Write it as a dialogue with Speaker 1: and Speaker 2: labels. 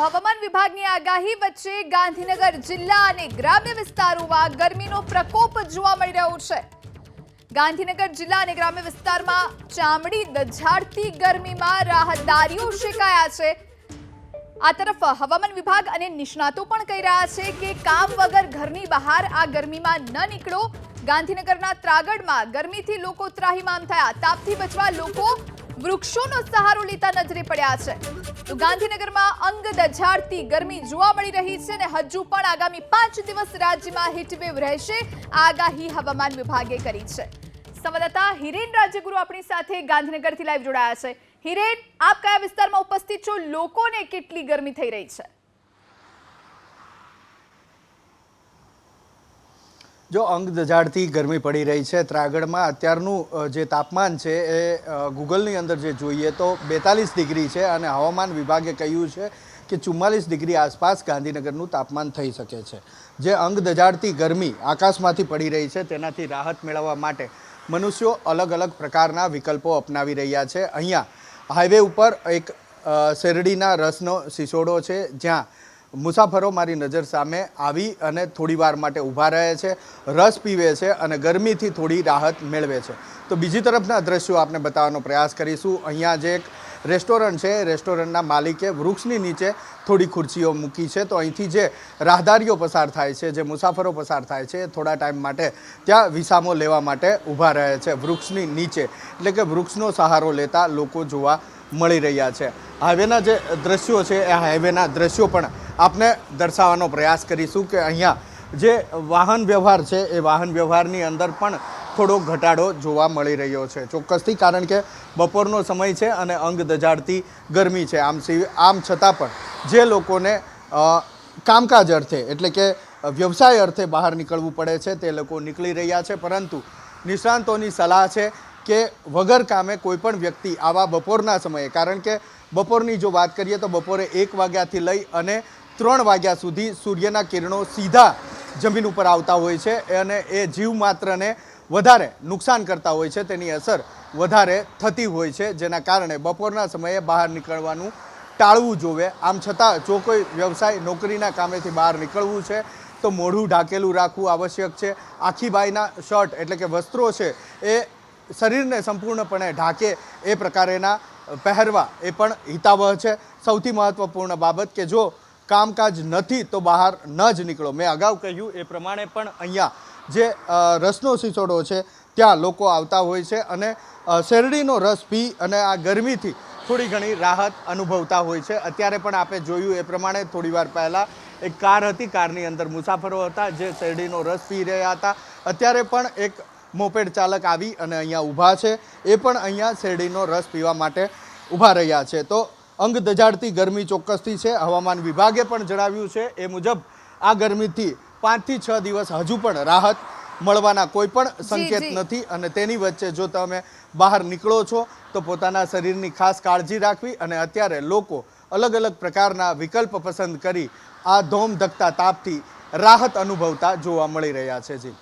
Speaker 1: હવામાન વિભાગની આગાહી વચ્ચે ગાંધીનગર જિલ્લા અને ગ્રામ્ય વિસ્તારોમાં ગરમીનો પ્રકોપ જોવા મળી રહ્યો છે. ગાંધીનગર જિલ્લા અને ગ્રામ્ય વિસ્તારમાં ચામડી દઝાડતી ગરમીમાં રાહતદારીઓ શેકાયા છે. આ તરફ હવામાન વિભાગ અને નિષ્ણાતો પણ કહી રહ્યા છે કે કામ વગર ઘરની બહાર આ ગરમીમાં ન નીકળો. ગાંધીનગરના ત્રાગડમાં ગરમીથી લોકો ત્રાહીમામ થયા. તાપથી બચવા લોકો વૃક્ષોનો સહારો લેતા નજરે પડ્યા છે. તો ગાંધીનગરમાં અંગ દઝાડતી ગરમી જોવા મળી રહી છે અને હજુ પણ આગામી પાંચ દિવસ રાજ્યમાં હીટવેવ રહેશે. આગાહી હવામાન વિભાગે કરી છે. સંવાદદાતા હિરેન રાજ્યગુરુ આપણી સાથે ગાંધીનગરથી લાઈવ જોડાયા છે. હિરેન, આપ કયા વિસ્તારમાં ઉપસ્થિત છો? લોકોને કેટલી ગરમી થઈ રહી છે?
Speaker 2: જો અંગ દજાડતી ગરમી પડી રહી છે, ત્રાગડમાં અત્યારનું જે તાપમાન છે એ ગૂગલની અંદર જે જોઈએ તો બેતાલીસ ડિગ્રી છે અને હવામાન વિભાગે કહ્યું છે કે ચુમ્માલીસ ડિગ્રી આસપાસ ગાંધીનગરનું તાપમાન થઈ શકે છે. જે અંગ દજાડતી ગરમી આકાશમાંથી પડી રહી છે, તેનાથી રાહત મેળવવા માટે મનુષ્યો અલગ અલગ પ્રકારના વિકલ્પો અપનાવી રહ્યા છે. અહીંયા હાઈવે ઉપર એક શેરડીના રસનો સિસોડો છે, જ્યાં મુસાફરો મારી નજર સામે આવી અને થોડી વાર માટે ઊભા રહે છે, રસ પીવે છે અને ગરમીથી થોડી રાહત મેળવે છે. તો બીજી તરફના દ્રશ્યો આપને બતાવવાનો પ્રયાસ કરીશું. અહીંયા જે એક રેસ્ટોરન્ટ છે. રેસ્ટોરન્ટના માલિકે વૃક્ષની નીચે થોડી ખુરશીઓ મૂકી છે. તો અહીંથી જે રાહદારીઓ પસાર થાય છે, જે મુસાફરો પસાર થાય છે થોડા ટાઈમ માટે ત્યાં વિસામો લેવા માટે ઊભા રહે છે વૃક્ષની નીચે. એટલે કે વૃક્ષનો સહારો લેતા લોકો જોવા મળી રહ્યા છે. હાઈવેના જે દ્રશ્યો છે, એ હાઈવેના દ્રશ્યો પણ આપને દર્શાવવાનો પ્રયાસ કરીશું કે અહીંયા જે વાહન વ્યવહાર છે, એ વાહન વ્યવહારની અંદર પણ થોડો ઘટાડો જોવા મળી રહ્યો છે. ચોક્કસથી, કારણ કે બપોરનો સમય છે અને અંગ દજાડતી ગરમી છે. આમ આમ છતાં પણ જે લોકોને કામકાજ અર્થે, એટલે કે વ્યવસાય અર્થે બહાર નીકળવું પડે છે, તે લોકો નીકળી રહ્યા છે. પરંતુ નિષ્ણાંતોની સલાહ છે કે વગર કામે કોઈ પણ વ્યક્તિ આવા બપોરના સમયે, કારણ કે બપોરની જો વાત કરીએ તો બપોરે એક વાગ્યાથી લઈ અને ત્રણ વાગ્યા સુધી સૂર્યના કિરણો સીધા જમીન ઉપર આવતા હોય છે અને એ જીવ માત્રને વધારે નુકસાન કરતા હોય છે, તેની અસર વધારે થતી હોય છે, જેના કારણે બપોરના સમયે બહાર નીકળવાનું ટાળવું જોવે. આમ છતાં, જો કોઈ વ્યવસાય નોકરીના કામેથી બહાર નીકળવું છે, તો મોઢું ઢાંકેલું રાખવું આવશ્યક છે. આખી બાઈના શર્ટ એટલે કે વસ્ત્રો છે, એ શરીરને સંપૂર્ણપણે ઢાંકે. એ પ્રકારેના પહેરવા એ પણ હિતાવહ છે. સૌથી મહત્ત્વપૂર્ણ બાબત કે જો કામકાજ નથી તો બહાર ન જ નીકળો. મેં અગાઉ કહ્યું એ પ્રમાણે પણ અહીંયા જે રસનો સિસોડો છે, ત્યાં લોકો આવતા હોય છે અને શેરડીનો રસ પી અને આ ગરમીથી થોડી ઘણી રાહત અનુભવતા હોય છે. અત્યારે પણ આપણે જોયું એ પ્રમાણે થોડી વાર પહેલાં એક કાર હતી, કારની અંદર મુસાફરો હતા જે શેરડીનો રસ પી રહ્યા હતા. અત્યારે પણ એક મોપેડ ચાલક આવી અને અહીંયા ઊભા છે. એ પણ અહીંયા શેરડીનો રસ પીવા માટે ઊભા રહ્યા છે. તો અંગ દજાડતી ગરમી ચોક્કસથી છે. હવામાન વિભાગે પણ જણાવ્યું છે એ મુજબ આ ગરમીથી પાંચથી છ દિવસ હજુ પણ રાહત મળવાના કોઈ પણ સંકેત નથી અને તેની વચ્ચે જો તમે બહાર નીકળો છો તો પોતાના શરીરની ખાસ કાળજી રાખવી અને અત્યારે લોકો અલગ અલગ પ્રકારના વિકલ્પ પસંદ કરી આ ધોમ ધકતા તાપથી રાહત અનુભવતા જોવા મળી રહ્યા છે જી.